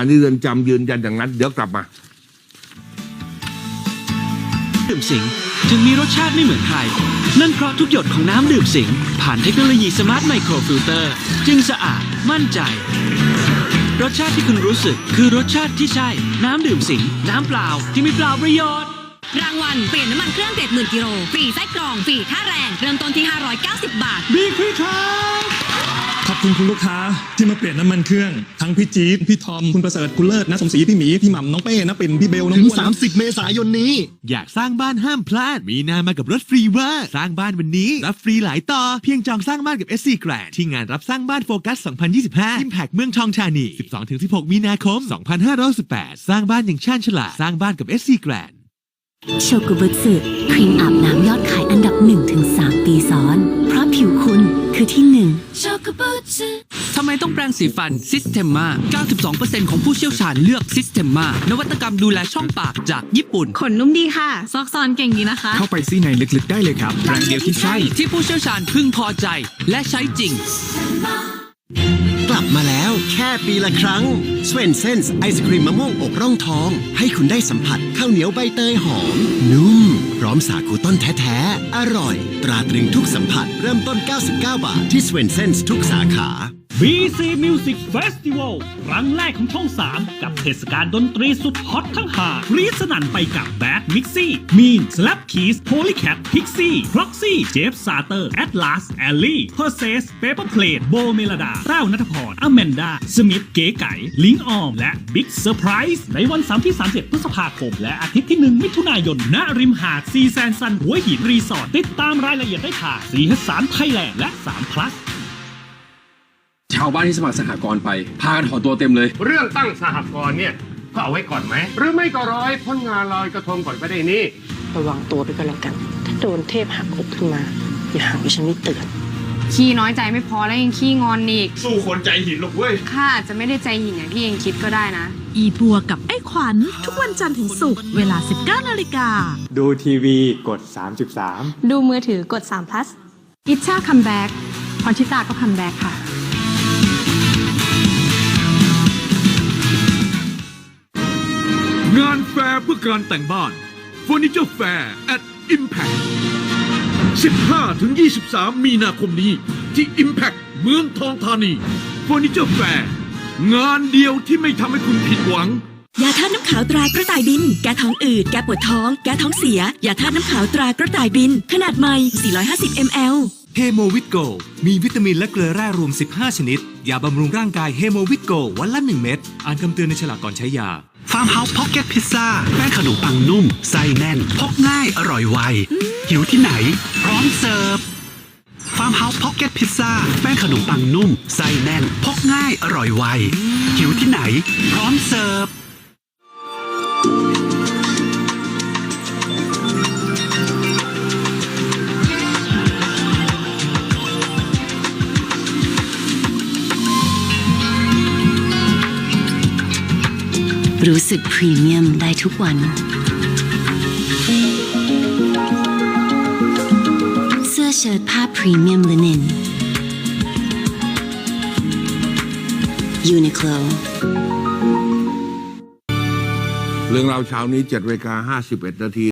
อันนี้เรือนจำยืนยันอย่างนั้น เดี๋ยวกลับมา ดื่มสิงจึงมีรสชาติไม่เหมือนใคร นั่นเพราะทุกหยดของน้ำดื่มสิง ผ่านเทคโนโลยีสมาร์ทไมโครฟิลเตอร์ จึงสะอาดมั่นใจ รสชาติที่คุณรู้สึกคือรสชาติที่ใช่ น้ำดื่มสิง น้ำเปล่าที่ไม่เปล่าประโยชน์ รางวัลเปลี่ยนน้ำมันเครื่อง70,000กิโลฟรีไส้กรองฟรีค่าแรง เริ่มต้นที่ 590 บาทมีคุยครับขอบ คุณคุณลูกค้าที่มาเปลี่ยนน้ำมันเครื่อง ทั้งพี่จี๊ดพี่ทอม คุณประเสริฐคุณเลิศนะสมศรีพี่หมี พี่หม่ำน้องเป้นะปิ่นพี่เบลน้องถึง อ้วนนะ 30 เมษายนนี้ อยากสร้างบ้านห้ามพลาด มีนามากับรถฟรีเว่า สร้างบ้านวันนี้ รับฟรีหลายต่อ เพียงจองสร้างบ้านกับ SC Grand ที่งานรับสร้างบ้านโฟกัส 2025 Impact เมืองทองธานี 12-16 มีนาคม 2518สร้างบ้านอย่างชาญฉลาด สร้างบ้านกับ SC Grand โชกุบุสึครีมอาบน้ำยอดขายอันดับ 1-3 ปีซ้อน เพราะผิวคุณคือที่หนึ่ง ทำไมต้องแปรงสีฟัน Systema 92%ของผู้เชี่ยวชาญเลือก Systema นวัตกรรมดูแลช่องปากจากญี่ปุ่น ขนนุ่มดีค่ะ ซอกซอนเก่งดีนะคะ เข้าไปซี่ในลึกๆได้เลยครับแบรนด์เดียวที่ใช่ที่ผู้เชี่ยวชาญพึงพอใจ และใช้จริง กลับมาแล้ว แค่ปีละครั้งสเวนเซนส์ไอศครีมมะม่วงอกร่องทอง ให้คุณได้สัมผัสข้าวเหนียวใบเตยหอม นุ่ม พร้อมสาคูต้นแท้ๆ อร่อย ตราตรึงทุกสัมผัสเริ่มต้น 99 บาทที่สเวนเซนส์ทุกสาขา BC Music Festival ครั้งแรกของช่อง 3 กับเทศกาลดนตรีสุดฮอตทั้งหารีสนันไปกับ Bad Mixie Mean Slap Keys Polycat Pixie Proxy Jeff Sarter Atlas Ellie Perses Paper Plate Bo Melada เต้านัทพรอแมนดาสมิธเก๋ไก่ ลิงออม และ Big Surprise ในวันเสาร์ที่ 31 พฤษภาคม และอาทิตย์ที่ 1 มิถุนายน ณ ริมหาดซีแซนซันหัวหินรีสอร์ทติดตามรายละเอียดได้ทางสีหสารไทยแลนด์และ3 plus าวบ้านที่สมัครสหกรณ์ไป พากันถอนตัวเต็มเลย เรื่องตั้งสหกรณ์เนี่ยก็เอาไว้ก่อนไหม หรือไม่ก็รอให้พ้นงานลอยกระทงก่อนก็ได้นี่ ระวังตัวไปก็แล้วกัน ถ้าโดนเทพหักอกขึ้นมา อย่าหาว่าฉันไม่เตือน ขี้น้อยใจไม่พอแล้วยังขี้งอนอีก สู้คนใจหินหรอกเว้ย ข้าอาจจะไม่ได้ใจหินอย่างที่เองคิดก็ได้นะ อีบัวกับไอ้ขวัญทุกวันจันทร์ถึงศุกร์เวลา 19นาฬิกา ดูทีวีกด 33 ดูมือถือกด3 plus อิชชาคัมแบ็กพรชิตาก็คัมแบ็กค่ะ งานแฟร์เพื่อการแต่งบ้าน Furniture Fair at Impact 15ถึง23 มีนาคมนี้ที่ Impact เมืองทองธานี Furniture Fair งานเดียวที่ไม่ทำให้คุณผิดหวัง ยาธาตุน้ำขาวตรากระต่ายบิน แก้ท้องอืด แก้ปวดท้อง แก้ท้องเสีย ยาธาตุน้ำขาวตรากระต่ายบิน ขนาดใหม่ 450 ml เฮโมวิตโกมีวิตามินและเกลือแร่รวม 15 ชนิด ยาบำรุงร่างกายเฮโมวิตโกวันละ 1 เม็ด อ่านคำเตือนในฉลากก่อนใช้ยา ฟาร์มเฮาส์พ็อกเก็ตพิซซ่าแป้งขนมปังนุ่ม ไส้แน่น พกง่ายอร่อยไว หิวที่ไหน พร้อมเสิร์ฟฟาร์มเฮาส์พ็อกเก็ตพิซซ่าแป้งขนมปังนุ่ม ไส้แน่น พกง่ายอร่อยไว หิวที่ไหน พร้อมเสิร์ฟ รู้สึกพรีเมียมได้ทุกวัน เสื้อเชิ้ตผ้าพรีเมียมลินินยูนิโคลเรื่องราวเช้านี้7นาฬิกา51 นาที